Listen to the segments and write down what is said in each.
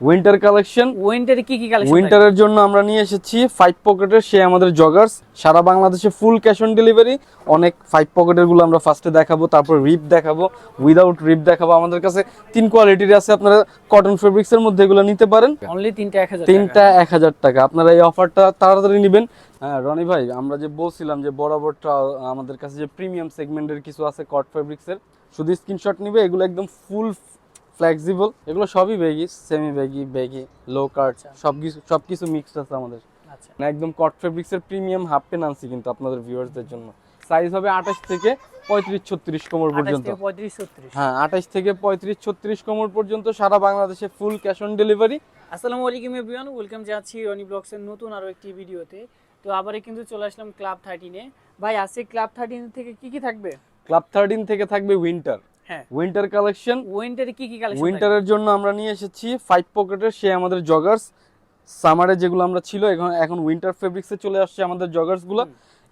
Winter collection উইন্টারে কি কি collection উইন্টারের জন্য আমরা নিয়ে এসেছি ফাইভ পকেটের সে আমাদের জগার্স সারা বাংলাদেশে ফুল ক্যাশ অন ডেলিভারি অনেক ফাইভ পকেটেরগুলো আমরা ফার্স্টে দেখাবো তারপর রিপ দেখাবো। উইদাউট রিপ দেখাবো আমাদের কাছে। তিন কোয়ালিটির আছে আপনারা কটন ফেব্রিক্স এর মধ্যে এগুলো নিতে পারেন। অনলি তিনটা এক হাজার তিনটা এক হাজার টাকা। আপনারা এই অফারটা তাড়াতাড়ি নেবেন। হ্যাঁ রনি ভাই আমরা যে বলছিলাম যে বরাবরটা আমাদের কাছে যে প্রিমিয়াম সেগমেন্টের কিছু আছে কট ফেব্রিক্স এর শুধু স্ক্রিনশট নিবে এগুলো একদম ফুল ফ্লেক্সিবল এগুলো সবই baggy semi baggy baggy low card সব কিছু সব কিছু মিক্সড আছে আমাদের। আচ্ছা। না, একদম কট ফেব্রিক্স এর প্রিমিয়াম হাফ পেন আনছি কিন্তু আপনাদের ভিউয়ার্সদের জন্য। সাইজ হবে আঠাশ থেকে পঁয়ত্রিশ ছত্রিশ কোমর পর্যন্ত। হ্যাঁ আঠাশ থেকে পঁয়ত্রিশ ছত্রিশ কোমর পর্যন্ত সারা বাংলাদেশে ফুল ক্যাশ অন ডেলিভারি আসসালামু আলাইকুম এভরিওয়ান ওয়েলকাম জানাচ্ছি রনি ব্লগসের নতুন আরও একটি ভিডিওতে তো আবারও কিন্তু চলে আসলাম ক্লাব থার্টিনে ভাই আজকে ক্লাব থার্টিন থেকে কি কি থাকবে? ক্লাব থার্টিন থেকে থাকবে উইন্টার উইন্টার কালেকশন উইন্টারে কি কি কালেকশন উইন্টারের জন্য আমরা নিয়ে এসেছি ফাইভ পকেটের সে আমাদের জগার্স সামারে যেগুলো আমরা ছিল এখন এখন উইন্টার ফেব্রিক্সে চলে আসছে আমাদের জগার্সগুলো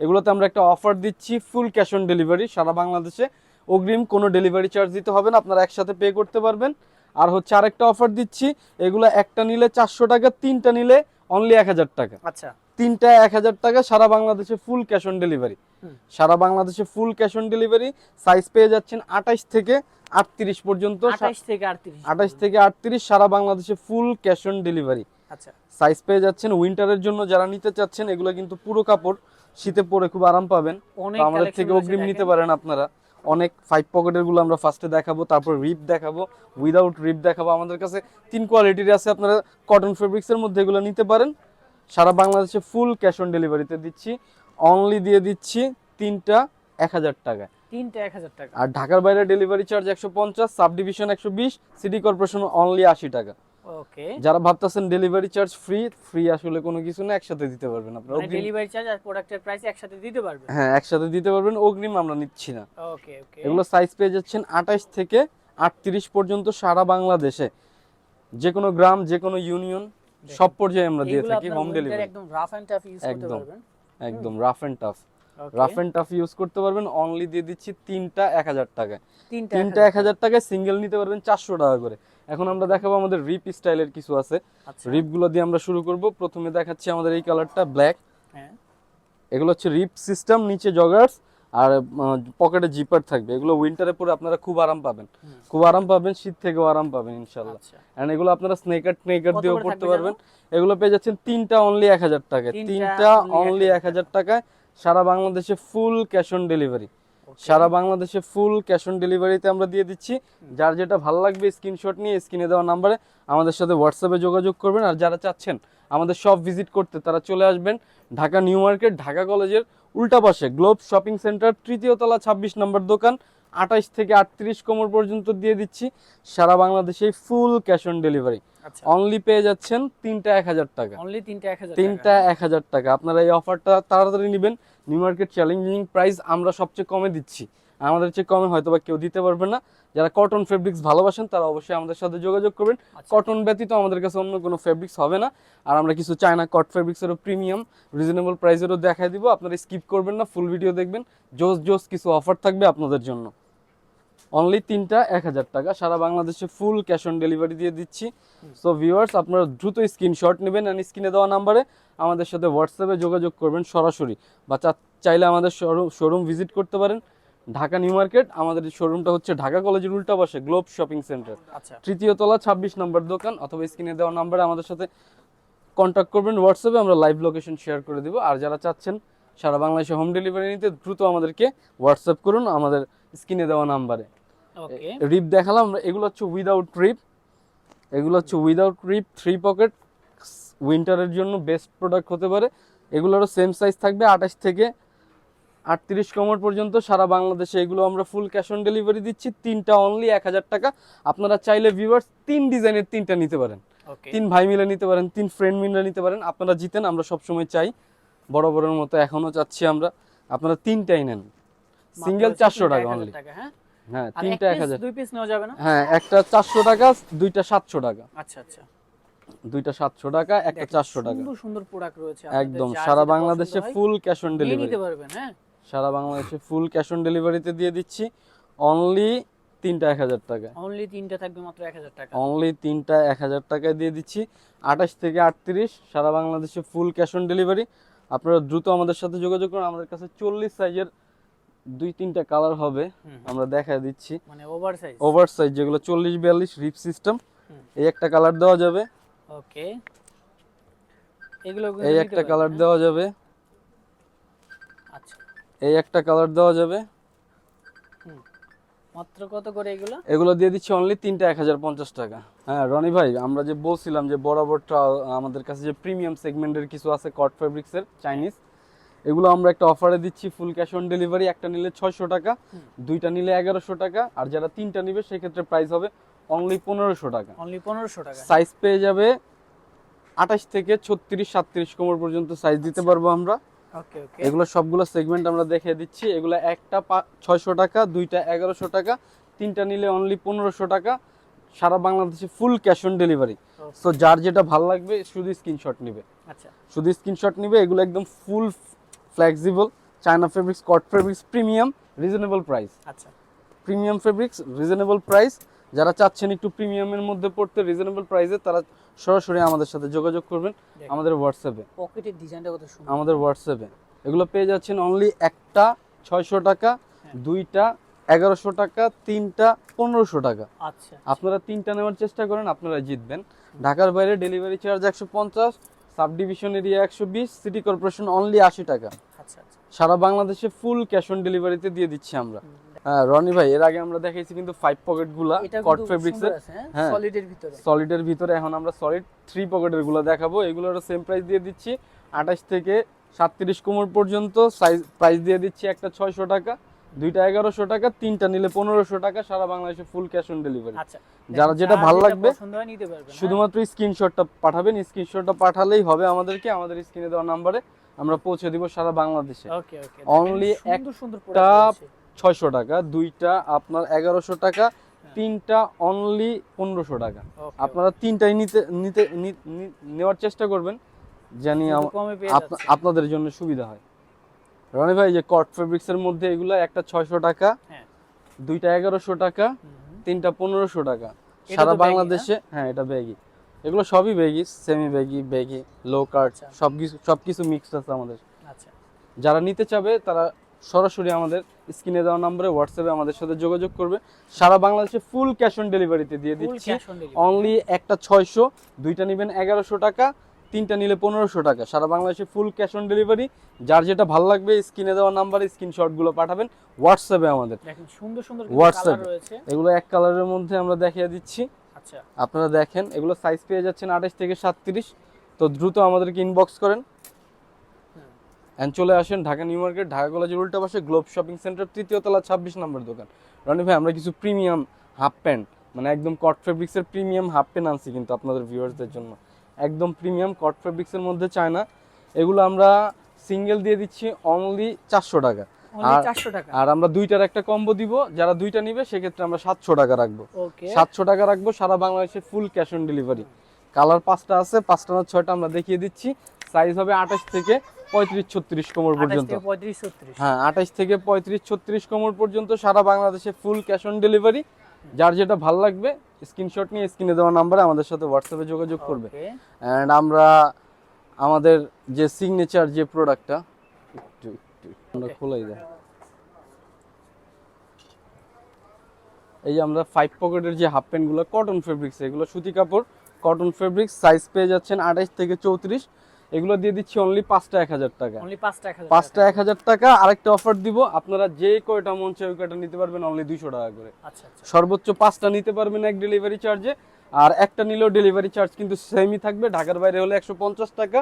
এগুলোতে আমরা একটা অফার দিচ্ছি ফুল ক্যাশ অন ডেলিভারি সারা বাংলাদেশে। অগ্রিম কোনো ডেলিভারি চার্জ দিতে হবে না আপনারা একসাথে পে করতে পারবেন। আর হচ্ছে আরেকটা অফার দিচ্ছি এগুলো একটা নিলে চারশো টাকা তিনটা নিলে অনলি এক হাজার টাকা। আচ্ছা। তিনটা এক হাজার টাকা সারা বাংলাদেশে ফুল ক্যাশ অন ডেলিভারি সারা বাংলাদেশে full cash on delivery size পেয়ে যাচ্ছেন আঠাশ থেকে আটত্রিশ পর্যন্ত। আঠাশ থেকে আটত্রিশ। থেকে আটত্রিশ সারা বাংলাদেশে ফুল ক্যাশ অন ডেলিভারি আচ্ছা। সাইজ পেয়ে যাচ্ছেন উইন্টারের জন্য যারা নিতে চাচ্ছেন এগুলো কিন্তু পুরো কাপড় শীতে পরে খুব আরাম পাবেন। আমাদের থেকে অগ্রিম নিতে পারেন আপনারা। অনেক ফাইভ পকেটেরগুলো আমরা ফার্স্টে দেখাবো তারপর রিপ দেখাবো উইদাউট রিপ দেখাবো আমাদের কাছে। তিন কোয়ালিটির আছে আপনারা কটন ফেব্রিক্স এর মধ্যে এগুলো নিতে পারেন। সারা বাংলাদেশে ফুল ক্যাশ অন ডেলিভারিতে দিচ্ছি। অনলি দিয়ে দিচ্ছি তিনটা এক হাজার টাকা তিনটা এক হাজার টাকা। আর ঢাকার বাইরে ডেলিভারি চার্জ একশো পঞ্চাশ সাব ডিভিশন একশো বিশ সিটি কর্পোরেশন অনলি আশি টাকা। ওকে। যারা ভাবতেছেন ডেলিভারি চার্জ ফ্রি ফ্রি আসলে কোনো কিছু না একসাথে দিতে পারবেন আপনারা। মানে ডেলিভারি চার্জ আর প্রোডাক্টের প্রাইস একসাথে দিতে পারবে হ্যাঁ একসাথে দিতে পারবেন অগ্রিম আমরা নিচ্ছি না। ওকে ওকে। এগুলো সাইজ পেয়ে যাচ্ছেন আঠাশ থেকে আটত্রিশ পর্যন্ত সারা বাংলাদেশে। যে কোনো গ্রাম যে কোনো ইউনিয়ন সব পর্যায়ে আমরা দিয়ে থাকি হোম ডেলিভারি একদম রাফ এন্ড টাফ ইউজ করতে। পারবেন। একদম rough and tough rough and tough use করতে পারবেন অনলি দিয়ে দিচ্ছি তিনটা এক হাজার টাকায়। তিনটা তিনটা এক হাজার টাকায় সিঙ্গেল নিতে পারবেন চারশো টাকা করে। এখন আমরা দেখাবো আমাদের রিপ স্টাইলের কিছু আছে। আচ্ছা। রিপগুলো দিয়ে আমরা শুরু করব। প্রথমে দেখাচ্ছি আমাদের এই কালারটা ব্ল্যাক হ্যাঁ। এগুলো হচ্ছে রিপ সিস্টেম নিচে জগার্স আর পকেটে জিপার থাকবে। এগুলো উইন্টারে পরে আপনারা খুব আরাম পাবেন। খুব আরাম পাবেন শীত থেকেও আরাম পাবেন ইনশাল্লাহ আচ্ছা। এন্ড এগুলো আপনারা স্নেকার স্নেকার দিয়েও পড়তে পারবেন। এগুলো পেয়ে যাচ্ছেন তিনটা অনলি এক হাজার টাকায়। তিনটা অনলি 1000 এক হাজার টাকায়। সারা বাংলাদেশে ফুল ক্যাশ অন ডেলিভারি সারা বাংলাদেশে ফুল ক্যাশ অন ডেলিভারিতে আমরা দিয়ে দিচ্ছি। যার যেটা ভালো লাগবে স্ক্রিনশট নিয়ে স্ক্রিনে দেওয়া নাম্বারে আমাদের সাথে হোয়াটসঅ্যাপে যোগাযোগ করবেন। আর যারা চাচ্ছেন আমাদের সব ভিজিট করতে, তারা চলে আসবেন ঢাকা নিউ মার্কেট, ঢাকা কলেজের উল্টা পাশে গ্লোব শপিং সেন্টার তৃতীয় তলা ছাব্বিশ নম্বর দোকান। আঠাশ থেকে আটত্রিশ কোমর পর্যন্ত দিয়ে দিচ্ছি। সারা বাংলাদেশে full cash on delivery only পেয়ে যাচ্ছেন তিনটা এক হাজার টাকা। অনলি তিনটা এক হাজার তিনটা এক হাজার টাকা। আপনারা এই অফারটা তাড়াতাড়ি নেবেন। নিউ মার্কেট চ্যালেঞ্জিং প্রাইস আমরা সবচেয়ে কমে দিচ্ছি। আমাদের চেয়ে কমে হয়তো বা কেউ দিতে পারবে না। যারা কটন ফেব্রিক্স ভালোবাসেন তারা অবশ্যই আমাদের সাথে যোগাযোগ করবেন। আচ্ছা। কটন ব্যতীত আমাদের কাছে অন্য কোনো ফেব্রিক্স হবে না। আর আমরা কিছু চায়না কট ফেব্রিক্সেরও প্রিমিয়াম রিজনেবল প্রাইসেরও দেখাই দিব। আপনারা স্কিপ করবেন না ফুল ভিডিও দেখবেন। জোস জোস কিছু অফার থাকবে আপনাদের জন্য। অনলি তিনটা এক হাজার টাকা। সারা বাংলাদেশে ফুল ক্যাশ অন ডেলিভারি দিয়ে দিচ্ছি। সো ভিউয়ার্স আপনারা দ্রুত স্ক্রিনশট নেবেন অ্যান্ড স্ক্রিনে দেওয়া নাম্বারে আমাদের সাথে হোয়াটসঅ্যাপে যোগাযোগ করবেন সরাসরি। বা চাইলে আমাদের শোরুম ভিজিট করতে পারেন। ঢাকা নিউ মার্কেট আমাদের শোরুমটা হচ্ছে ঢাকা কলেজের উল্টা পাশে গ্লোব শপিং সেন্টার। আচ্ছা। তৃতীয় তলা ছাব্বিশ নম্বর দোকান অথবা স্ক্রিনে দেওয়া নাম্বারে আমাদের সাথে কন্ট্যাক্ট করবেন। হোয়াটসঅ্যাপে আমরা লাইভ লোকেশন শেয়ার করে দিব। আর যারা চাচ্ছেন সারা বাংলাদেশে হোম ডেলিভারি নিতে দ্রুত আমাদেরকে হোয়াটসঅ্যাপ করুন আমাদের স্ক্রিনে দেওয়া নাম্বারে। রিপ দেখালাম এগুলো হচ্ছে উইদাউট রিপ এগুলো হচ্ছে উইদাউট রিপ থ্রি পকেট উইন্টারের জন্য বেস্ট প্রোডাক্ট হতে পারে। এগুলোরও সেম সাইজ থাকবে আঠাশ থেকে আটত্রিশ কমর পর্যন্ত সারা বাংলাদেশে এগুলো আমরা ফুল ক্যাশ অন ডেলিভারি দিচ্ছি। তিনটা অনলি এক হাজার টাকা। আপনারা চাইলে ভিউয়ার্স তিন ডিজাইনের তিনটা নিতে পারেন। তিন ভাই মিলে নিতে পারেন তিন ফ্রেন্ড মিলে নিতে পারেন। আপনারা জিতেন আমরা সবসময় চাই। বড় বড়ের মতো এখনও চাচ্ছি আমরা। আপনারা তিনটাই নেন। সিঙ্গেল চারশো টাকা অনলি হ্যাঁ? হ্যাঁ তিনটা এক হাজার। হ্যাঁ একটা চারশো টাকা দুইটা সাতশো টাকা। আচ্ছা আচ্ছা। দুইটা সাতশো টাকা একটা চারশো টাকা। সুন্দর সুন্দর প্রোডাক্ট রয়েছে। একদম সারা বাংলাদেশে ফুল ক্যাশ অন ডেলিভারি নিতে পারবেন হ্যাঁ? সারা বাংলাদেশে ফুল ক্যাশ অন ডেলিভারিতে দিয়ে দিচ্ছি। অনলি তিনটা এক হাজার টাকা অনলি তিনটা থাকবে মাত্র এক হাজার টাকা। অনলি তিনটা এক হাজার টাকায় দিয়ে দিচ্ছি। আঠাশ থেকে আটত্রিশ সারা বাংলাদেশে ফুল ক্যাশ অন ডেলিভারি আপনারা দ্রুত আমাদের সাথে যোগাযোগ করুন। আমাদের কাছে চল্লিশ সাইজের দুই তিনটা কালার হবে। আমরা দেখা দিচ্ছি। মানে ওভার সাইজ ওভার সাইজ যেগুলো চল্লিশ বিয়াল্লিশ রিপ সিস্টেম এই একটা কালার দেওয়া যাবে। ওকে এগুলো এই একটা কালার? দেওয়া যাবে। এই একটা কালার দেওয়া যাবে। মাত্র কত করে এগুলো? এগুলো দিয়ে দিচ্ছি অনলি তিনটা এক হাজার পঞ্চাশ টাকা। হ্যাঁ রনি ভাই আমরা যে বলছিলাম যে বরাবর আমাদের কাছে যে প্রিমিয়াম সেগমেন্টের কিছু আছে কট ফেব্রিক্সের চাইনিজ এগুলো আমরা একটা অফারে দিচ্ছি ফুল ক্যাশ অন ডেলিভারি একটা নিলে ছয়শো টাকা দুইটা নিলে এগারোশো টাকা আর যারা তিনটা নিবে সেক্ষেত্রে প্রাইস হবে অনলি পনেরোশো টাকা। অনলি পনেরোশো টাকা। সাইজ পেয়ে যাবে আঠাশ থেকে ছত্রিশ সাতত্রিশ কোমর পর্যন্ত সাইজ দিতে পারব আমরা। এগুলো সবগুলো সেগমেন্ট আমরা দেখিয়ে দিচ্ছি। এগুলো একটা ছয়শো টাকা দুইটা এগারোশো টাকা তিনটা নিলে অনলি পনেরোশো টাকা। সারা বাংলাদেশে full cash on delivery so যার যেটা ভালো লাগবে শুধু স্ক্রিনশট নেবে। আচ্ছা। শুধু স্ক্রিনশট নেবে এগুলো একদম full flexible China fabrics cot fabrics premium reasonable price আচ্ছা। প্রিমিয়াম ফেব্রিক্স রিজনেবল প্রাইস যারা চাচ্ছেন একটু প্রিমিয়ামের মধ্যে পড়তে রিজনেবল প্রাইসে তারা সরাসরি আমাদের সাথে যোগাযোগ করবেন আমাদের হোয়াটসঅ্যাপে পকেটের ডিজাইনটা কত সুন্দর। আমাদের হোয়াটসঅ্যাপে এগুলো পেয়ে যাচ্ছেন অনলি একটা ছয়শো টাকা হ্যাঁ। দুইটা এগারোশো টাকা তিনটা পনেরোশো টাকা। আচ্ছা আপনারা তিনটা নেওয়ার চেষ্টা করেন আপনারা জিতবেন। ঢাকার বাইরে ডেলিভারি চার্জ একশো পঞ্চাশ সাব ডিভিশন এরিয়া একশো বিশ সিটি কর্পোরেশন অনলি আশি টাকা। আচ্ছা আচ্ছা। সারা বাংলাদেশে ফুল ক্যাশ অন ডেলিভারিতে দিয়ে দিচ্ছি আমরা। রনি ভাই এর আগে আমরা দেখাইছি কিন্তু ফাইভ পকেটগুলা কট ফেব্রিক্স হ্যাঁ। হ্যাঁ। সলিডের ভিতরে। সলিডের ভিতরে এখন আমরা সলিড থ্রি পকেটেরগুলো দেখাবো। এগুলোর সেম প্রাইস দিয়ে দিচ্ছি আঠাশ থেকে সাতত্রিশ কোমর পর্যন্ত সাইজ প্রাইস দিয়ে দিচ্ছি একটা ছয়শো টাকা দুইটা এগারোশো টাকা তিনটা নিলে পনেরোশো টাকা সারা বাংলাদেশে ফুল ক্যাশ অন ডেলিভারি যারা যেটা ভালো লাগবে হয় হ্যাঁ? শুধুমাত্র স্ক্রিনশটটা পাঠাবেন স্ক্রিনশটটা পাঠালেই হবে আমাদেরকে আমাদের স্ক্রিনে দেওয়া নাম্বারে আমরা পৌঁছে দিব সারা বাংলাদেশে। সুন্দর একটা ছয়শো টাকা দুইটা আপনার এগারোশো টাকা হ্যাঁ। তিনটা অনলি পনেরোশো টাকা। আপনারা তিনটাই নিতে নিতে নেওয়ার চেষ্টা করবেন জানি আপনাদের জন্য সুবিধা হয়। রনি ভাই যে কট ফেব্রিক্স এর মধ্যে এগুলো একটা ছয়শো টাকা হ্যাঁ। দুইটা এগারোশো টাকা। তিনটা পনেরোশো টাকা। সারা বাংলাদেশে হ্যাঁ এটা ব্যাগি এগুলো সবই baggy semi baggy baggy low আচ্ছা। সব কিছু সব কিছু মিক্সড আছে আমাদের। আচ্ছা। যারা নিতে চাবে তারা সরাসরি আমাদের স্ক্রিনে দেওয়া নম্বরে হোয়াটসঅ্যাপে আমাদের সাথে যোগাযোগ করবে। সারা বাংলাদেশে ফুল ক্যাশ অন ডেলিভারিতে দিয়ে দিচ্ছি। অনলি একটা ছয়শো দুইটা নেবেন এগারোশো টাকা তিনটা নিলে পনেরোশো টাকা। সারা বাংলাদেশে ফুল ক্যাশ অন ডেলিভারি যার যেটা ভালো লাগবে স্ক্রিনে দেওয়া নাম্বারে স্ক্রিনশটগুলো পাঠাবেন হোয়াটসঅ্যাপে আমাদের। সুন্দর সুন্দর রয়েছে। এগুলো এক কালারের মধ্যে আমরা দেখিয়ে দিচ্ছি। আচ্ছা। আপনারা দেখেন এগুলো সাইজ পেয়ে যাচ্ছেন আঠাশ থেকে সাতত্রিশ। তো দ্রুত আমাদেরকে ইনবক্স করেন। অ্যান্ড চলে আসেন ঢাকা নিউ মার্কেট ঢাকা কলেজের উল্টা পাশে গ্লোব শপিং সেন্টার তৃতীয় তলা ছাব্বিশ নম্বর দোকান। রনি ভাই আমরা কিছু প্রিমিয়াম হাফ প্যান্ট মানে একদম কট ফেব্রিক্সের প্রিমিয়াম হাফ প্যান্ট আনছি কিন্তু আপনাদের ভিউয়ার্সদের জন্য। একদম প্রিমিয়াম কট ফেব্রিক্সের মধ্যে চায় না এগুলো আমরা সিঙ্গেল দিয়ে দিচ্ছি অনলি চারশো টাকা। আর- 400 টাকা। আর আমরা দুইটার একটা কম্বো দিব যারা দুইটা নিবে সেক্ষেত্রে আমরা সাতশো টাকা রাখব। সাতশো টাকা রাখব সারা বাংলাদেশে full cash on delivery colour পাঁচটা আছে পাঁচটা না ছয়টা আমরা দেখিয়ে দিচ্ছি। সাইজ হবে আঠাশ থেকে পঁয়ত্রিশ ছত্রিশ কোমর পর্যন্ত। থেকে 35 36 হ্যাঁ আঠাশ থেকে পঁয়ত্রিশ ছত্রিশ কোমর পর্যন্ত সারা বাংলাদেশে ফুল ক্যাশ অন ডেলিভারি যার যেটা ভালো লাগবে স্ক্রিনশট নিয়ে স্ক্রিনে দেওয়া নাম্বারে আমাদের সাথে হোয়াটসঅ্যাপে যোগাযোগ করবে। অ্যান্ড আমরা আমাদের যে সিগনেচার যে প্রোডাক্টটা একটু একটু আমরা খোলাই দেয় এই যে আমরা ফাইভ পকেটের যে হাফ প্যান্টগুলো কটন ফেব্রিক্স এগুলো সুতি কাপড় কটন ফেব্রিক্স সাইজ পেয়ে যাচ্ছেন আঠাশ থেকে চৌত্রিশ। এগুলো দিয়ে দিচ্ছি অনলি পাঁচটা এক হাজার টাকা। অনলি 5 পাঁচটা এক হাজার টাকা আরেকটা অফার দিব আপনারা যে কয়টা মন চাই ওই কয়টা নিতে পারবেন অনলি দুইশো টাকা করে। আচ্ছা আচ্ছা। সর্বোচ্চ পাঁচটা নিতে পারবেন এক ডেলিভারি চার্জে আর একটা নিলেও ডেলিভারি চার্জ কিন্তু সেমই থাকবে ঢাকার বাইরে হলে একশো পঞ্চাশ টাকা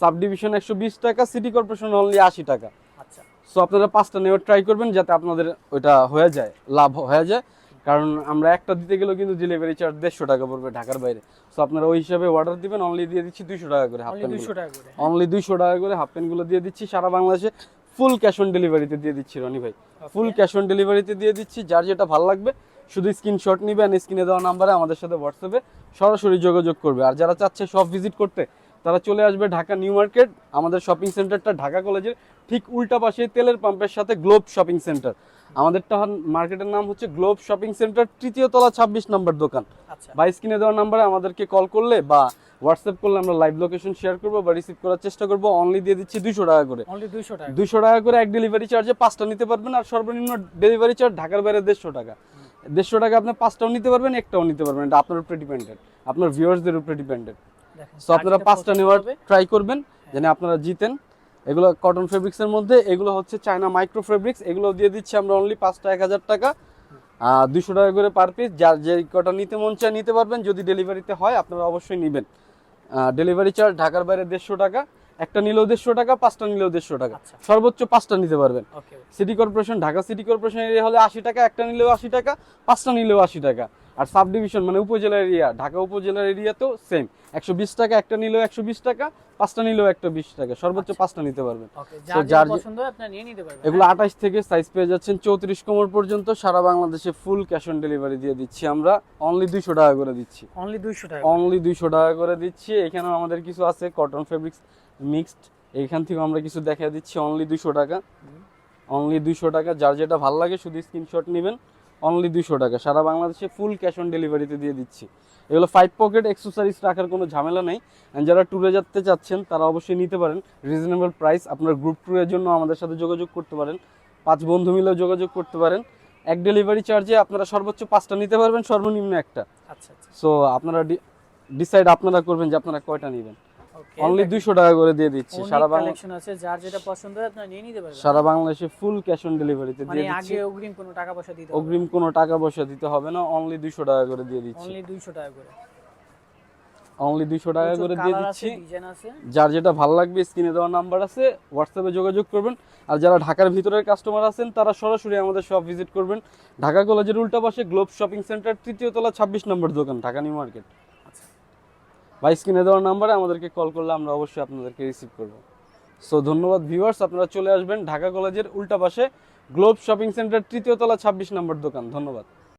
সাব ডিভিশন একশো বিশ টাকা সিটি কর্পোরেশন অনলি আশি টাকা। আচ্ছা। সো আপনারা পাঁচটা নেওয়ার ট্রাই করবেন যাতে আপনাদের ওইটা হয়ে যায় লাভ হয়ে যায়। কারণ আমরা একটা দিতে গেলেও কিন্তু ডেলিভারি চার্জ দেড়শো টাকা পড়বে ঢাকার বাইরে। সো আপনারা ওই হিসাবে অর্ডার দিবেন অনলি দিয়ে দিচ্ছি দুইশো টাকা করে হাফ প্যান্ট 200 টাকা করে। অনলি দুইশো টাকা করে হাফ প্যান্টগুলো দিয়ে দিচ্ছি সারা বাংলাদেশে ফুল ক্যাশ অন ডেলিভারিতে দিয়ে দিচ্ছি রনি ভাই। ফুল ক্যাশ অন ডেলিভারিতে দিয়ে দিচ্ছি যার যেটা ভালো লাগবে শুধু স্ক্রিনশট নিবে আর স্ক্রিনে দেওয়া নাম্বারে আমাদের সাথে হোয়াটসঅ্যাপে সরাসরি যোগাযোগ করবে। আর যারা চাচ্ছে সব ভিজিট করতে তারা চলে আসবে ঢাকা নিউ মার্কেট আমাদের শপিং সেন্টারটা ঢাকা কলেজের ঠিক উল্টা পাশে তেলের পাম্পের সাথে গ্লোব শপিং সেন্টার আমাদেরটা মার্কেটের নাম হচ্ছে গ্লোব শপিং সেন্টার তৃতীয় তলা ছাব্বিশ নম্বর দোকান। আচ্ছা। বা স্ক্রিনে দেওয়া নাম্বারে আমাদেরকে কল করলে বা হোয়াটসঅ্যাপ করলে আমরা লাইভ লোকেশন শেয়ার করব বা রিসিভ করার চেষ্টা করব। অনলি দিয়ে দিচ্ছি দুশো টাকা করে। দুইশো টাকা। দুশো টাকা করে এক ডেলিভারি চার্জে পাঁচটা নিতে পারবেন আর সর্বনিম্ন ডেলিভারি চার্জ ঢাকার বাইরে দেড়শো টাকা। দেড়শো টাকা আপনি পাঁচটাও নিতে পারবেন একটাও নিতে পারবেন। এটা আপনার উপরে ডিপেন্ডেড আপনার ভিউয়ার্সদের উপরে ডিপেন্ডেড সো আপনারা পাঁচটা নেওয়ার ট্রাই করবেন যেন আপনারা জিতেন। এগুলো কটন ফেব্রিক্সের মধ্যে এগুলো হচ্ছে চায়না মাইক্রো ফেব্রিক্স এগুলো দিয়ে দিচ্ছি আমরা অনলি পাঁচটা এক হাজার টাকা। আর দুশো টাকা করে পার পিস যার যে কটা নিতে মন চায় নিতে পারবেন যদি ডেলিভারিতে হয় আপনারা অবশ্যই নেবেন। ডেলিভারি চার্জ ঢাকার বাইরে দেড়শো টাকা একটা নিলেও দেড়শো টাকা পাঁচটা নিলেও দেড়শো টাকা। আচ্ছা। সর্বোচ্চ পাঁচটা নিতে পারবেন। City corporation Dhaka city corporation area হলে আশি টাকা একটা নিলেও আশি টাকা পাঁচটা নিলেও আশি টাকা। আর সাব ডিভিশন মানে উপজেলা এরিয়া ঢাকা উপজেলার এরিয়াতেও সেম একশো বিশ টাকা একটা নিলেও একশো বিশ টাকা পাঁচটা নিলেও একটা বিশ টাকা সর্বোচ্চ আচ্ছা। পাঁচটা নিতে পারবেন। যার পছন্দ হয় এগুলো আঠাশ থেকে সাইজ পেয়ে যাচ্ছেন চৌত্রিশ কোমর পর্যন্ত সারা বাংলাদেশে ফুল ক্যাশ অন ডেলিভারি দিয়ে দিচ্ছি আমরা। অনলি দুইশো টাকা করে দিচ্ছি। অনলি দুইশো টাকা অনলি দুইশো টাকা করে দিচ্ছি। এখানেও আমাদের কিছু আছে কটন ফেব্রিক্স মিক্সড এখান থেকে আমরা কিছু দেখা দিচ্ছি। অনলি দুইশো টাকা। অনলি দুইশো টাকা। যার যেটা ভালো লাগে শুধু স্ক্রিনশট নেবেন। অনলি দুশো টাকা। সারা বাংলাদেশে ফুল ক্যাশ অন ডেলিভারিতে দিয়ে দিচ্ছি। এগুলো ফাইভ পকেট এক্সেসরিজ রাখার কোনো ঝামেলা নেই। যারা ট্যুরে যেতে চাচ্ছেন তারা অবশ্যই নিতে পারেন। রিজনেবল প্রাইস আপনার গ্রুপ ট্যুরের জন্য আমাদের সাথে যোগাযোগ করতে পারেন। পাঁচ বন্ধু মিলেও যোগাযোগ করতে পারেন। এক ডেলিভারি চার্জে আপনারা সর্বোচ্চ পাঁচটা নিতে পারবেন সর্বনিম্ন একটা। আচ্ছা আচ্ছা। সো আপনারা ডিসাইড আপনারা করবেন যে আপনারা কয়টা নেবেন। অনলি দুইশো টাকা করে দিয়ে দিচ্ছি। সারা বাংলা কালেকশন আছে যার যেটা পছন্দ হয় আপনারা নিয়ে নিতে পারবেন। সারা বাংলাদেশে ফুল ক্যাশ অন ডেলিভারিতে মানে দিয়ে দিচ্ছি। আগে অগ্রিম কোনো টাকা পয়সা দিতে হবে অগ্রিম কোনো টাকা পয়সা দিতে হবে না অনলি দুইশো টাকা করে দিয়ে দিচ্ছি। অনলি দুইশো টাকা করে। অনলি দুইশো টাকা করে দিয়ে দিচ্ছি। যার যেটা ভালো লাগবে স্ক্রিনে দেওয়া নাম্বার আছে হোয়াটসঅ্যাপে যোগাযোগ করবেন। আর যারা ঢাকার ভিতরের কাস্টমার আছেন তারা সরাসরি আমাদের শপ ভিজিট করবেন। ঢাকা কলেজের উল্টা পাশে গ্লোব শপিং সেন্টার তৃতীয় তলা ছাব্বিশ নম্বর দোকান ঢাকা নিউ মার্কেট। বা স্ক্রিনে দেওয়ার নাম্বারে আমাদেরকে কল করলে আমরা অবশ্যই আপনাদেরকে রিসিভ করব। সো ধন্যবাদ ভিউয়ার্স আপনারা চলে আসবেন ঢাকা কলেজের উল্টা পাশে গ্লোব শপিং সেন্টার তৃতীয় তলা ছাব্বিশ নম্বর দোকান। ধন্যবাদ।